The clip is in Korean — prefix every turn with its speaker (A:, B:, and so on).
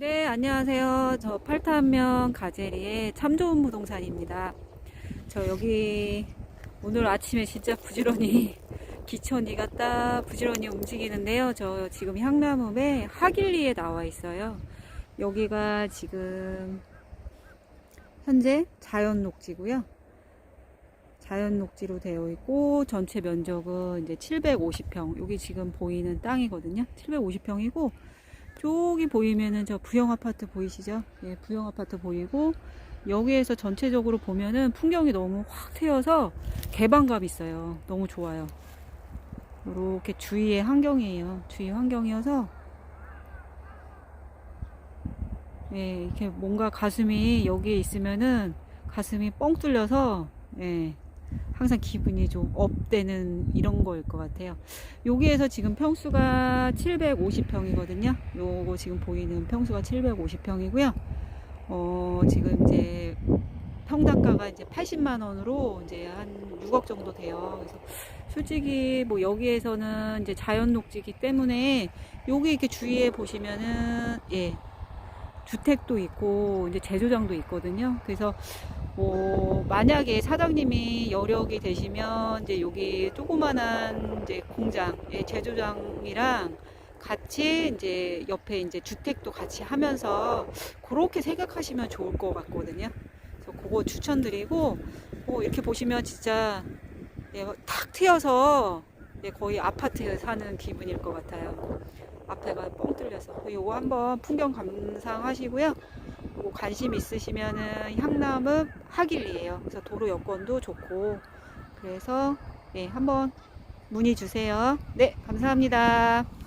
A: 네, 안녕하세요. 저 팔탄면 가제리의 참 좋은 부동산입니다. 저 여기 오늘 아침에 진짜 부지런히 기천이 갔다 부지런히 움직이는데요. 저 지금 향나무에 하길리에 나와 있어요. 여기가 지금 현재 자연 녹지고요. 자연 녹지로 되어 있고 전체 면적은 이제 750평. 여기 지금 보이는 땅이거든요. 750평이고 저기 보이면은 저 부영 아파트 보이시죠? 예, 부영 아파트 보이고 여기에서 전체적으로 보면은 풍경이 너무 확 트여서 개방감 있어요. 너무 좋아요. 이렇게 주위의 환경이에요. 주위 환경이어서 예, 이렇게 뭔가 가슴이 여기에 있으면은 가슴이 뻥 뚫려서 예, 항상 기분이 좀 업되는 이런 거일 것 같아요. 여기에서 지금 평수가 750평이거든요. 요거 지금 보이는 평수가 750평이고요. 어, 지금 이제 평당가가 이제 80만 원으로 이제 한 6억 정도 돼요. 그래서 솔직히 뭐 여기에서는 이제 자연 녹지기 때문에 여기 이렇게 주위에 보시면은 예. 주택도 있고 이제 제조장도 있거든요. 그래서 뭐 만약에 사장님이 여력이 되시면 이제 여기 조그만한 이제 공장, 예, 제조장이랑 같이 이제 옆에 이제 주택도 같이 하면서 그렇게 생각하시면 좋을 것 같거든요. 그래서 그거 추천드리고 뭐 이렇게 보시면 진짜 예, 탁 트여서 예, 거의 아파트에 사는 기분일 것 같아요. 앞에가 뻥 뚫려서 이거 한번 풍경 감상하시고요. 뭐 관심 있으시면은 향나무 하길리에요. 그래서 도로 여건도 좋고 그래서 예, 한번 문의 주세요. 네, 감사합니다.